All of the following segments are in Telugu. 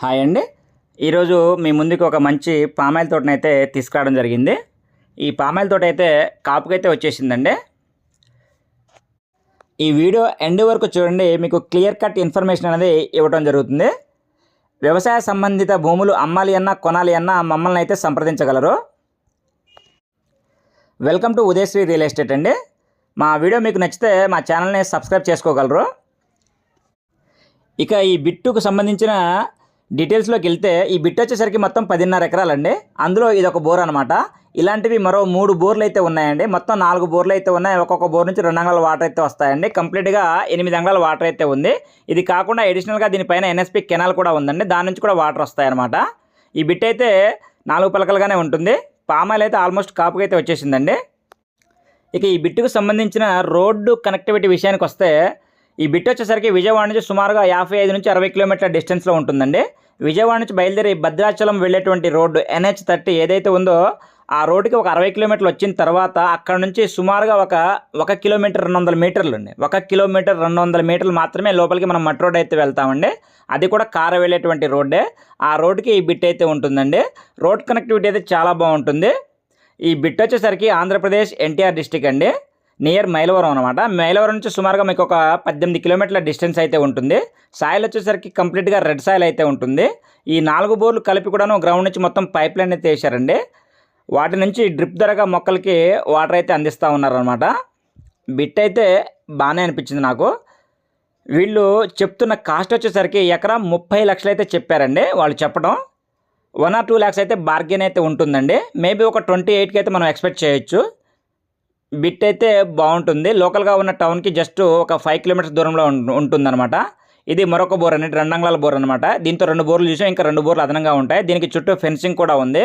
హాయ్ అండి. ఈరోజు మీ ముందుకు ఒక మంచి పామాయిల్ తోటనైతే తీసుకురావడం జరిగింది. ఈ పామాయిల్ తోట అయితే కాపుకైతే వచ్చేసిందండి. ఈ వీడియో ఎండ్ వరకు చూడండి మీకు క్లియర్ కట్ ఇన్ఫర్మేషన్ అనేది ఇవ్వడం జరుగుతుంది. వ్యవసాయ సంబంధిత భూములు అమ్మాలి అన్నా కొనాలి అన్నా మమ్మల్ని అయితే సంప్రదించగలరు. Welcome to Udayasri real estate అండి. మా వీడియో మీకు నచ్చితే మా ఛానల్ని సబ్స్క్రైబ్ చేసుకోగలరు. ఇక ఈ బిట్టుకు సంబంధించిన డీటెయిల్స్లోకి వెళ్తే ఈ బిట్ వచ్చేసరికి మొత్తం పదిన్నర ఎకరాలండి. అందులో ఇది ఒక బోర్ అనమాట ఇలాంటివి మరో మూడు బోర్లు అయితే ఉన్నాయండి. మొత్తం నాలుగు బోర్లు అయితే ఉన్నాయి. ఒక్కొక్క బోర్ నుంచి రెండు అంగళాల వాటర్ అయితే వస్తాయండి. కంప్లీట్గా ఎనిమిది అంగళాల వాటర్ అయితే ఉంది. ఇది కాకుండా అడిషనల్గా దీనిపైన ఎన్ఎస్పి కెనాల్ కూడా ఉందండి. దాని నుంచి కూడా వాటర్ వస్తాయన్నమాట. ఈ బిట్ అయితే నాలుగు పలకలుగానే ఉంటుంది. పామాయిల్ అయితే ఆల్మోస్ట్ కాపుగా అయితే వచ్చేసిందండి. ఇక ఈ బిట్టుకు సంబంధించిన రోడ్డు కనెక్టివిటీ విషయానికి వస్తే ఈ బిట్ వచ్చేసరికి విజయవాడ నుంచి సుమారుగా యాభై ఐదు నుంచి అరవై కిలోమీటర్ల డిస్టెన్స్లో ఉంటుందండి. విజయవాడ నుంచి బయలుదేరి భద్రాచలం వెళ్ళేటువంటి రోడ్డు ఎన్హెచ్ థర్టీ ఏదైతే ఉందో ఆ రోడ్డుకి ఒక అరవై కిలోమీటర్లు వచ్చిన తర్వాత అక్కడ నుంచి సుమారుగా ఒక ఒక కిలోమీటర్ రెండు వందల మీటర్లు అండి. ఒక కిలోమీటర్ రెండు వందల మీటర్లు మాత్రమే లోపలికి మనం మట్టి రోడ్ అయితే వెళ్తామండి. అది కూడా కార వెళ్ళేటువంటి రోడ్డే. ఆ రోడ్డుకి ఈ బిట్ అయితే ఉంటుందండి. రోడ్ కనెక్టివిటీ అయితే చాలా బాగుంటుంది. ఈ బిట్ వచ్చేసరికి ఆంధ్రప్రదేశ్ ఎన్టీఆర్ డిస్టిక్ అండి. నియర్ మైలవరం అనమాట మైలవరం నుంచి సుమారుగా మీకు ఒక పద్దెనిమిది కిలోమీటర్ల డిస్టెన్స్ అయితే ఉంటుంది. సాయిల్ వచ్చేసరికి కంప్లీట్గా రెడ్ సాయిల్ అయితే ఉంటుంది. ఈ నాలుగు బోర్లు కలిపి కూడాను గ్రౌండ్ నుంచి మొత్తం పైప్ లైన్ అయితే వేశారండి. వాటి నుంచి డ్రిప్ ధరగా మొక్కలకి వాటర్ అయితే అందిస్తూ ఉన్నారనమాట బిట్ అయితే బాగానే అనిపించింది నాకు. వీళ్ళు చెప్తున్న కాస్ట్ వచ్చేసరికి ఎకరా ముప్పై లక్షలు అయితే చెప్పారండి వాళ్ళు చెప్పడం. వన్ ఆర్ టూ ల్యాక్స్ అయితే బార్గెన్ అయితే ఉంటుందండి. మేబీ ఒక ట్వంటీ ఎయిట్కి అయితే మనం ఎక్స్పెక్ట్ చేయొచ్చు. బిట్ అయితే బాగుంటుంది. లోకల్గా ఉన్న టౌన్కి జస్ట్ ఒక ఫైవ్ కిలోమీటర్స్ దూరంలో ఉంటుందన్నమాట. ఇది మరొక బోర్ అనేది రెండంగళాల బోర్ అనమాట దీంతో రెండు బోర్లు చూసాం ఇంకా రెండు బోర్లు అదనంగా ఉంటాయి. దీనికి చుట్టూ ఫెన్సింగ్ కూడా ఉంది.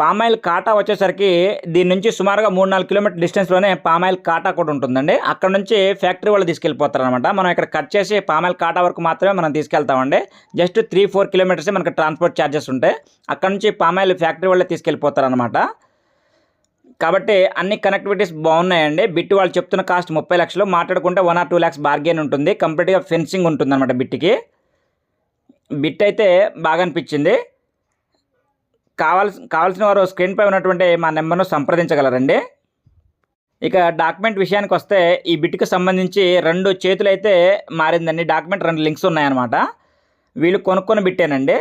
పామాయిల్ కాటా వచ్చేసరికి దీని నుంచి సుమారుగా మూడు నాలుగు కిలోమీటర్ డిస్టెన్స్లోనే పామాయిల్ కాటా కూడా ఉంటుందండి. అక్కడ నుంచి ఫ్యాక్టరీ వాళ్ళు తీసుకెళ్ళిపోతారనమాట మనం ఇక్కడ కట్ చేసి పామాయిల్ కాటా వరకు మాత్రమే మనం తీసుకెళ్తామండి. జస్ట్ త్రీ ఫోర్ కిలోమీటర్సే మనకి ట్రాన్స్పోర్ట్ ఛార్జెస్ ఉంటాయి. అక్కడ నుంచి పామాయిల్ ఫ్యాక్టరీ వాళ్ళే తీసుకెళ్ళిపోతారనమాట కాబట్టి అన్ని కనెక్టివిటీస్ బాగున్నాయండి. బిట్ వాళ్ళు చెప్తున్న కాస్ట్ ముప్పై లక్షలు. మాట్లాడుకుంటే one or two lakhs bargain ఉంటుంది. కంప్లీట్గా ఫెన్సింగ్ ఉంటుంది అనమాట బిట్కి. బిట్ అయితే బాగా అనిపించింది. కావాల్సి కావాల్సిన వారు స్క్రీన్పై ఉన్నటువంటి మా నెంబర్ను సంప్రదించగలరండి. ఇక డాక్యుమెంట్ విషయానికి వస్తే ఈ బిట్కి సంబంధించి రెండు చేతులు అయితే మారిందండి. డాక్యుమెంట్ రెండు లింక్స్ ఉన్నాయన్నమాట. వీళ్ళు కొనుక్కొని బిట్టేనండి.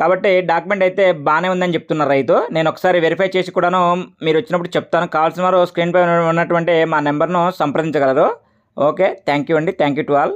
కాబట్టి డాక్యుమెంట్ అయితే బాగానే ఉందని చెప్తున్నారు రైతు. నేను ఒకసారి వెరిఫై చేసి కూడాను మీరు వచ్చినప్పుడు చెప్తాను. కావాల్సిన వారు స్క్రీన్పై ఉన్నటువంటి మా నెంబర్ను సంప్రదించగలరు. ఓకే థ్యాంక్ యూ అండి. Thank you to all